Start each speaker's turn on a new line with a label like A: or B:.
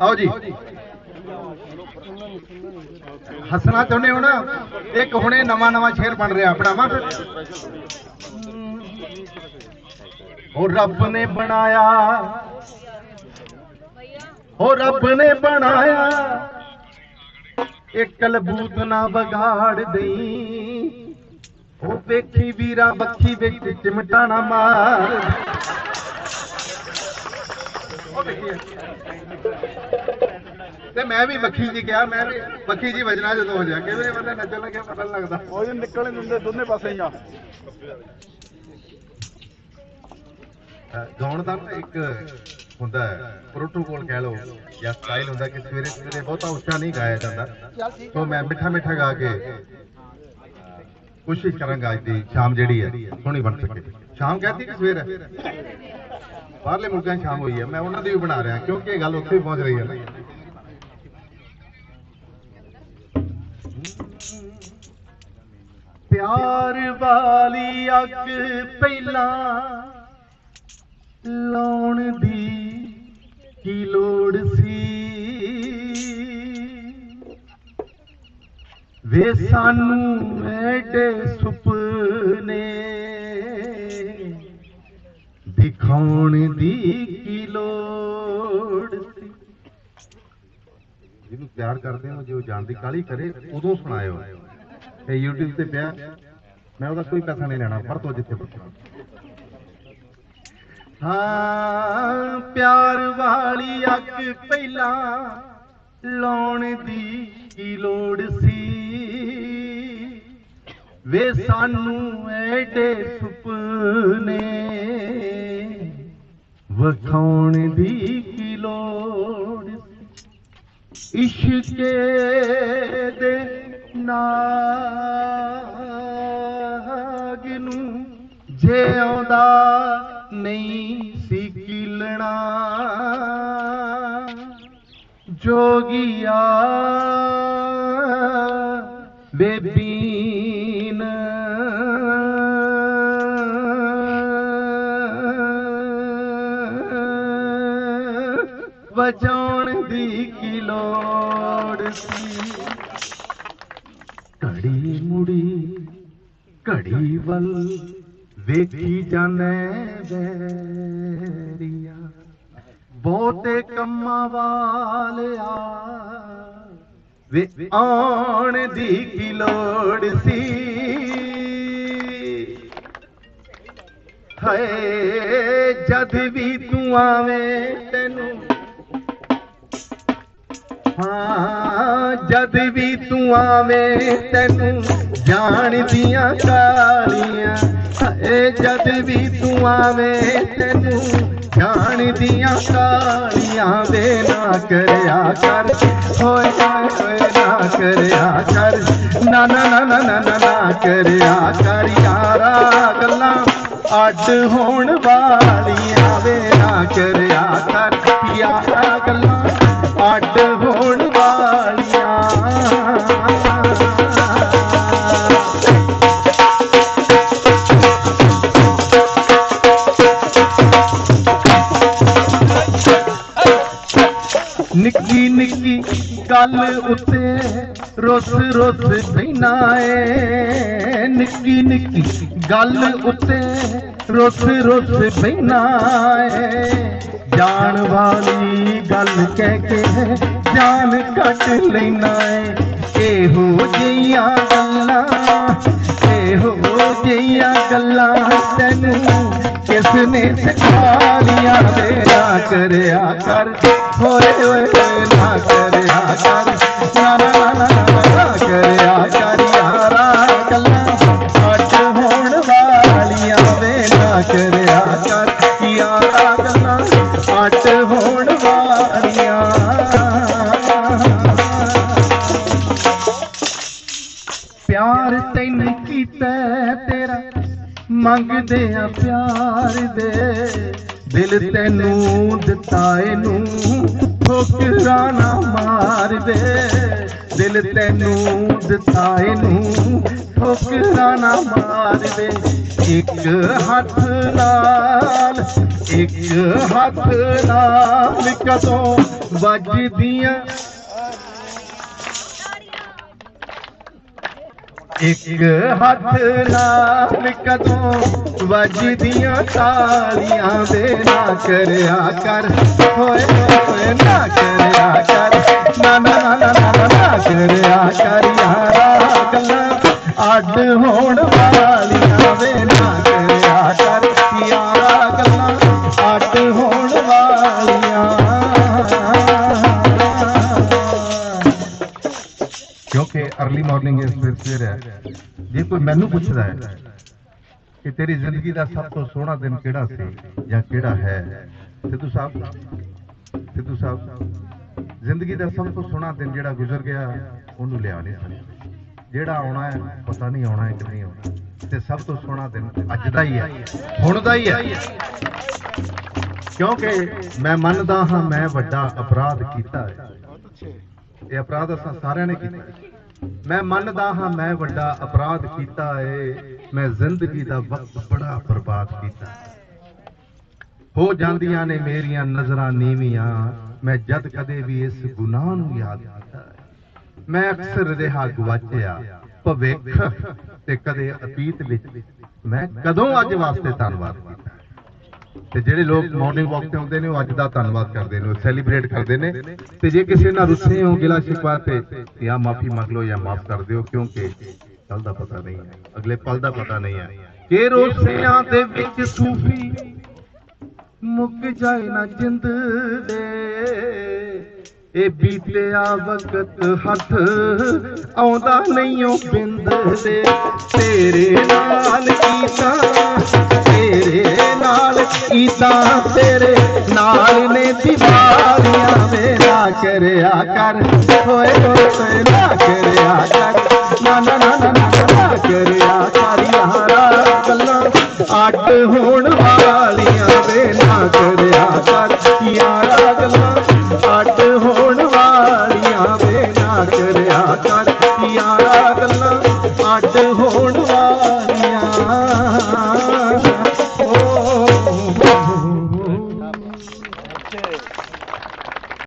A: ਆਓ ਜੀ। ਹੱਸਣਾ ਚਾਹੁੰਦੇ ਹੋ ਨਾ? ਇੱਕ ਹੁਣੇ ਨਵਾਂ ਨਵਾਂ ਸ਼ੇਰ ਬਣ ਰਿਹਾ ਆਪਣਾ ਵਾ ਉਹ ਰੱਬ ਨੇ ਬਣਾਇਆ। ਉਹ ਰੱਬ ਨੇ ਬਣਾਇਆ। ਇੱਕ ਕਲਬੂਤ ਨਾ ਵਿਗਾੜ ਦੇਈ। ਉਹ ਵੇਖੀ ਵੀਰਾ ਬੱਖੀ ਵਿੱਚ ਚਿਮਟਾ ਨਾ ਮਾਰ। ਦੇਖੀਏ ਤੇ ਮੈਂ ਵੀ ਮੱਖੀ ਜੀ ਕਿਹਾ ਮੈਂ ਵੀ ਮੱਖੀ ਜੀ ਵਜਣਾ ਜਦੋਂ ਹੋ ਜਾ ਕਿਵੇਂ ਬੰਦੇ ਨੱਚਣ ਲੱਗਿਆ ਪਤਾ ਲੱਗਦਾ।
B: ਉਹ ਨਿਕਲਣ ਦਿੰਦੇ ਦੋਨੇ ਪਾਸੇ ਹੀ ਆ।
A: ਗਾਉਣ ਦਾ ਨਾ ਇੱਕ ਹੁੰਦਾ ਪ੍ਰੋਟੋਕੋਲ ਕਹਿ ਲਓ ਜਾਂ ਸਟਾਈਲ ਹੁੰਦਾ ਕਿ ਸਵੇਰੇ ਸਵੇਰੇ ਬਹੁਤਾ ਉੱਚਾ ਨਹੀਂ ਗਾਇਆ ਜਾਂਦਾ। ਤੋਂ ਮੈਂ ਮਿੱਠਾ ਮਿੱਠਾ ਗਾ ਕੇ ਕੋਸ਼ਿਸ਼ ਕਰਾਂਗਾ ਅੱਜ ਦੀ ਸ਼ਾਮ ਜਿਹੜੀ ਹੈ ਸੋਹਣੀ ਬਣ ਸਕੇ। ਸ਼ਾਮ ਕਹਤੀ ਕਿ ਸਵੇਰ ਹੈ? ਬਾਹਰਲੇ ਮੁਲਕਾਂ 'ਚ ਸ਼ਾਮ ਹੋਈ ਹੈ। ਮੈਂ ਉਹਨਾਂ ਦੀ ਵੀ ਬਣਾ ਰਿਹਾ, ਕਿਉਂਕਿ ਇਹ ਗੱਲ ਉੱਥੇ ਹੀ ਪਹੁੰਚ ਰਹੀ ਹੈ ਪਿਆਰ ਵਾਲੀ ਅੱਗ ਪਹਿਲਾਂ ਲਾਉਣ ਦੀ ਕੀ ਲੋੜ ਸੀ? ਵੇ ਸਾਨੂੰ ਐਡੇ ਸੁਪਨੇ ਦਿਖਾਉਣ ਦੀ ਕੀ ਲੋੜ ਸੀ? ਜਿਹਨੂੰ ਪਿਆਰ ਕਰਦੇ ਹੋ, ਜੋ ਜਾਣ ਦੀ ਕਾਲੀ ਕਰੇ, ਉਦੋਂ ਸੁਣਾਇਓ। ਇਹ YouTube ਤੇ ਪਿਆ। ਮੈਂ ਉਹਦਾ ਕੋਈ ਪੈਸਾ ਨਹੀਂ ਲੈਣਾ ਪਰ ਤੋਂ ਜਿੱਥੇ ਪੁੱਛਣਾ ਹਾਂ, ਪਿਆਰ ਵਾਲੀ ਅੱਖ ਪਹਿਲਾਂ ਲਾਉਣ ਦੀ ਕੀ ਲੋੜ ਸੀ? ਵੇ ਸਾਨੂੰ ਐਡੇ ਸੁਪਨੇ खणण जी किलो इशनू जे सि किलण जोगिया बेबी ਘੜੀ ਮੁੜੀ ਘੜੀ ਵੱਲ ਵੇਖੀ ਜਾਣੇ ਬੈਰੀਆ ਬਹੁਤੇ ਕੰਮਾਂ ਵਾਲਿਆ ਵੇ ਆਉਣ ਦੀ ਕੀ ਲੋੜ ਸੀ? ਹਾਏ, ਜਦ ਵੀ ਤੂੰ ਆਵੇਂ ਤੈਨੂੰ, ਹਾਂ ਜਦ ਵੀ ਤੂੰ ਆਵੇਂ ਤੈਨੂੰ ਜਾਣਦੀਆਂ ਕਾਲੀਆਂ ਏ ਜਦ ਵੀ ਤੂੰ ਆਵੇਂ ਤੈਨੂੰ ਜਾਣਦੀਆਂ ਕਾਲੀਆਂ ਦੇ ਨਾ ਕਰਿਆ ਕਰ। ਹੋਏ ਹੋਏ ਨਾ ਕਰਿਆ ਕਰ। ਨਾ ਨਾ ਨਾ ਨਾ ਨਾ ਨਾ ਕਰਿਆ ਕਰ। ਯਾਰਾ ਗੱਲਾਂ ਅੱਡ ਹੋਣ ਵਾਲੀਆਂ ਵੇ ਨਾ ਕਰਿਆ ਕਰ। ਯਾਰਾ ਗੱਲਾਂ ਅੱਡ ਨਿੱਕੀ ਨਿੱਕੀ ਗੱਲ ਉੱਤੇ ਰੁੱਸ ਰੁੱਸ ਬੈਨਾ ਏ ਨਿੱਕੀ ਨਿੱਕੀ ਗੱਲ ਉੱਤੇ ਰੁੱਸ ਰੁੱਸ ਬੈਨਾ ਏ ਜਾਣ ਵਾਲੀ ਗੱਲ ਕਹਿ ਕੇ ਜਾਨ ਕੱਟ ਲੈਣਾ ਏ। ਇਹੋ ਜਿਹੀਆਂ ਗੱਲਾਂ, ਇਹੋ ਜਿਹੀਆਂ ਗੱਲਾਂ ਤੈਨੂੰ ਕਿਸ ਨੇ ਸਿਖਾਲੀਆਂ ਤੇਰਾ ਕਰਿਆ ਕਰ ਹੋਏ ਹੋਏ ਨਾ ਕਰਿਆ ਕਰ। ਨਾ ਨਾ ਨਾ ਨਾ ਕਰਿਆ ਕਰ। ਯਾਰਾ ਗੱਲਾਂ ਅੱਡ ਹੋਣ ਵਾਲੀਆਂ। ਵੇ ਨਾ ਕਰਿਆ ਕਰ, ਯਾਰਾ ਗੱਲਾਂ ਅੱਡ ਹੋਣ ਮੰਗਦੇ ਆ ਪਿਆਰ ਦੇ ਦਿਲ ਤੈਨੂੰ ਦਿੱਤਾ ਇਹਨੂੰ ਠੋਕਰਾਂ ਨਾ ਮਾਰ ਦੇ ਦਿਲ ਤੈਨੂੰ ਦਿੱਤਾ ਨੂੰ ਠੋਕਰਾਂ ਨਾ ਮਾਰ ਦੇ ਇੱਕ ਹੱਥ ਨਾਲ ਇੱਕ ਹੱਥ ਨਾਲ ਕਦੋਂ ਵੱਜਦੀਆਂ ਇੱਕ ਹੱਥ ਨਾਲ ਕਦੋਂ ਵੱਜਦੀਆਂ ਤਾਲੀਆਂ ਦੇ ਨਾ ਕਰਿਆ ਕਰ। ਹੋਏ ਹੋਏ, ਨਾ ਕਰਿਆ ਕਰ। ਨਾ ਨਾ ਨਾ ਨਾ ਨਾ ਕਰਿਆ ਕਰ। ਯਾਰਾ ਗੱਲਾਂ ਅੱਡ ਹੋਣ ਵਾਲੀਆਂ ਜੇ ਕੋਈ ਮੈਨੂੰ ਪੁੱਛਦਾ ਹੈ ਕਿ ਤੇਰੀ ਜ਼ਿੰਦਗੀ ਦਾ ਸਭ ਤੋਂ ਸੋਹਣਾ ਦਿਨ ਕਿਹੜਾ ਸੀ ਜਾਂ ਕਿਹੜਾ ਹੈ, ਸਿੱਧੂ ਸਾਹਿਬ? ਸਿੱਧੂ ਸਾਹਿਬ, ਜ਼ਿੰਦਗੀ ਦਾ ਸਭ ਤੋਂ ਸੋਹਣਾ ਦਿਨ ਜਿਹੜਾ ਗੁਜ਼ਰ ਗਿਆ, ਉਹਨੂੰ ਲਿਆ ਨਹੀਂ ਸਕਦਾ ਜਿਹੜਾ ਆਉਣਾ ਹੈ, ਪਤਾ ਨਹੀਂ ਆਉਣਾ ਹੈ ਕਿ ਨਹੀਂ ਆਉਣਾ। ਤੇ ਸਭ ਤੋਂ ਸੋਹਣਾ ਦਿਨ ਅੱਜ ਦਾ ਹੀ ਹੈ, ਹੁਣ ਦਾ ਹੀ ਹੈ। ਕਿਉਂਕਿ ਮੈਂ ਮੰਨਦਾ ਹਾਂ, ਮੈਂ ਵੱਡਾ ਅਪਰਾਧ ਕੀਤਾ ਹੈ। ਇਹ ਅਪਰਾਧ ਅਸਾਂ ਸਾਰਿਆਂ ਨੇ ਕੀਤਾ ਮੈਂ ਮੰਨਦਾ ਹਾਂ, ਮੈਂ ਵੱਡਾ ਅਪਰਾਧ ਕੀਤਾ ਏ। ਮੈਂ ਜ਼ਿੰਦਗੀ ਦਾ ਵਕਤ ਬੜਾ ਬਰਬਾਦ ਕੀਤਾ। ਹੋ ਜਾਂਦੀਆਂ ਨੇ ਮੇਰੀਆਂ ਨਜ਼ਰਾਂ ਨੀਵੀਆਂ। ਮੈਂ ਜਦ ਕਦੇ ਵੀ ਇਸ ਗੁਨਾਹ ਨੂੰ ਯਾਦ ਕੀਤਾ ਮੈਂ ਅਕਸਰ ਰਿਹਾ ਗਵਾਚਿਆ, ਭਵਿੱਖ ਤੇ ਕਦੇ ਅਤੀਤ ਵਿੱਚ। ਮੈਂ ਕਦੋਂ ਅੱਜ ਵਾਸਤੇ ਧੰਨਵਾਦ ਕੀਤਾ? ਤੇ ਜਿਹੜੇ ਲੋਕ ਮਾਰਨਿੰਗ ਵਾਕ ਤੇ ਆਉਂਦੇ ਨੇ, ਉਹ ਅੱਜ ਦਾ ਧੰਨਵਾਦ ਕਰਦੇ ਨੇ ਸੈਲੀਬ੍ਰੇਟ ਕਰਦੇ ਨੇ। ਤੇ ਜੇ ਕਿਸੇ ਨਾਲ ਰੁੱਸੇ ਹੋ, ਗਿਲਾ ਸ਼ਿਕਵਾ ਤੇ ਜਾਂ ਮਾਫੀ ਮੰਗ ਲਓ ਜਾਂ ਮਾਫ ਕਰ ਦਿਓ, ਕਿਉਂਕਿ ਕੱਲ ਦਾ ਪਤਾ ਨਹੀਂ ਹੈ, ਅਗਲੇ ਪਲ ਦਾ ਪਤਾ ਨਹੀਂ ਹੈ। ਕਿ ਰੋਸਿਆਂ ਦੇ ਵਿੱਚ ਸੂਫੀ ਮੁੱਕ ਜਾਏ ਨਾ ਜਿੰਦ ਦੇ। ਇਹ ਬੀਤਿਆ ਵਕਤ ਹੱਥ ਆਉਂਦਾ ਨਹੀਂ ਉਹ ਬਿੰਦ ਦੇ। ਤੇਰੇ ਨਾਲ ਕੀਤਾ ਤੇਰੇ ਨਾਲ ਕੀਤਾ ਤੇਰੇ ਨਾਲ ਨੇ ਦੀਵਾਰੀਆਂ ਮੇਰਾ ਕਰਿਆ ਕਰ। ਹੋਏ ਹੋਏ ਨਾ ਕਰਿਆ ਕਰ। ਨਾ ਨਾ ਨਾ ਨਾ ਕਰਿਆ ਕਰ। ਯਾਰਾ ਗੱਲਾਂ ਅੱਡ ਹੋਣ ਵਾਲੀਆਂ ਵੇ ਨਾ ਕਰਿਆ ਕਰ। ਯਾਰਾ ਕਰ ਯਾਰਾ